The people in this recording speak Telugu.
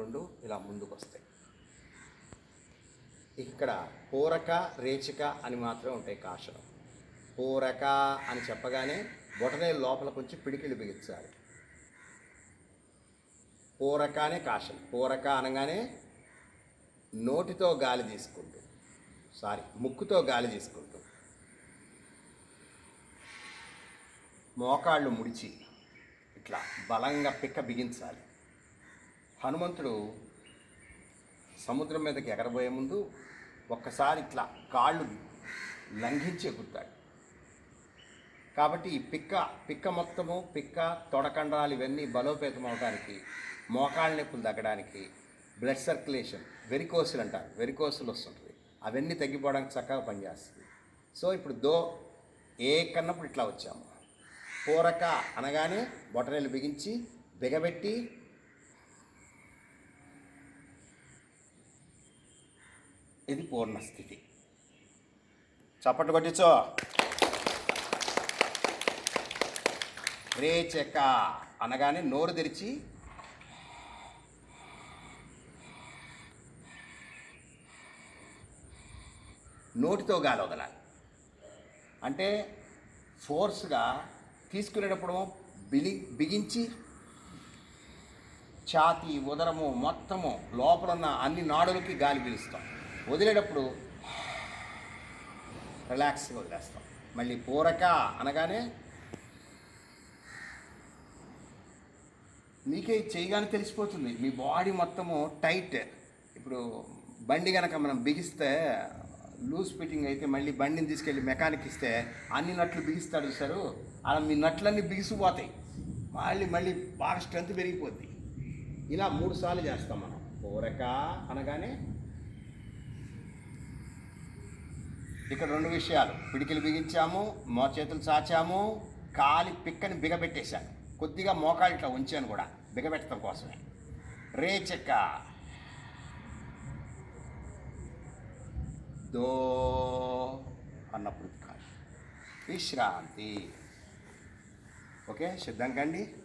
రెండు ఇలా ముందుకు వస్తాయి ఇక్కడ పూరక రేచిక అని మాత్రమే ఉంటాయి కాషలు పూరక అని చెప్పగానే బొటనే లోపల కొంచెం పిడికిలు బిగించాలి. పూరక అనే కాషలు పూరక అనగానే నోటితో గాలి తీసుకుంటూ సారీ ముక్కుతో గాలి తీసుకుంటూ మోకాళ్ళు ముడిచి ఇట్లా బలంగా పిక్క బిగించాలి. హనుమంతుడు సముద్రం మీదకి ఎగరబోయే ముందు ఒక్కసారి ఇట్లా కాళ్ళు లంఘించి ఎగురుతాడు కాబట్టి ఈ పిక్క పిక్క మొత్తము పిక్క తొడకండరాలు ఇవన్నీ బలోపేతం అవడానికి మోకాళ్ళ నొప్పులు తగ్గడానికి బ్లడ్ సర్క్యులేషన్ వెరికోసులు అంటారు. వెరికోసులు వస్తుంటుంది. అవన్నీ తగ్గిపోవడానికి చక్కగా పనిచేస్తుంది. సో ఇప్పుడు దో ఏ కన్నప్పుడు ఇట్లా వచ్చాము? పూరక అనగానే బొటనీళ్ళు బిగించి బిగబెట్టి ఇది పూర్ణ స్థితి చప్పట్లు కొట్టించో. రేచక అనగానే నోరు తెరిచి. నోటితో గాలి వదలాలి. అంటే ఫోర్స్గా తీసుకునేటప్పుడు బిలి బిగించి ఛాతి ఉదరము మొత్తము లోపల ఉన్న అన్ని నాడులకి గాలి పీలుస్తాం. వదిలేటప్పుడు రిలాక్స్గా వదిలేస్తాం. మళ్ళీ పూరక అనగానే మీకే చేయగానే తెలిసిపోతుంది. మీ బాడీ మొత్తము టైట్. ఇప్పుడు బండి కనుక మనం బిగిస్తే లూజ్ ఫిట్టింగ్ అయితే మళ్ళీ బండిని తీసుకెళ్ళి మెకానిక్ ఇస్తే అన్ని నట్లు బిగిస్తాడు సారు. అలా మీ నట్లన్నీ బిగిసిపోతాయి మళ్ళీ మళ్ళీ బాగా స్ట్రెంత్ పెరిగిపోద్ది. ఇలా మూడు సార్లు చేస్తాం మనం. పూరక అనగానే ఇక్కడ రెండు విషయాలు. పిడికిలు బిగించాము మో చేతులు చాచాము కాలి పిక్కని బిగబెట్టేశాను. కొద్దిగా మోకాలు ఇట్లా ఉంచాను కూడా బిగబెట్టడం కోసమే. రేచక్క దో అన్నప్పుడు కాదు విశ్రాంతి. ఓకే సిద్ధంగా అండి?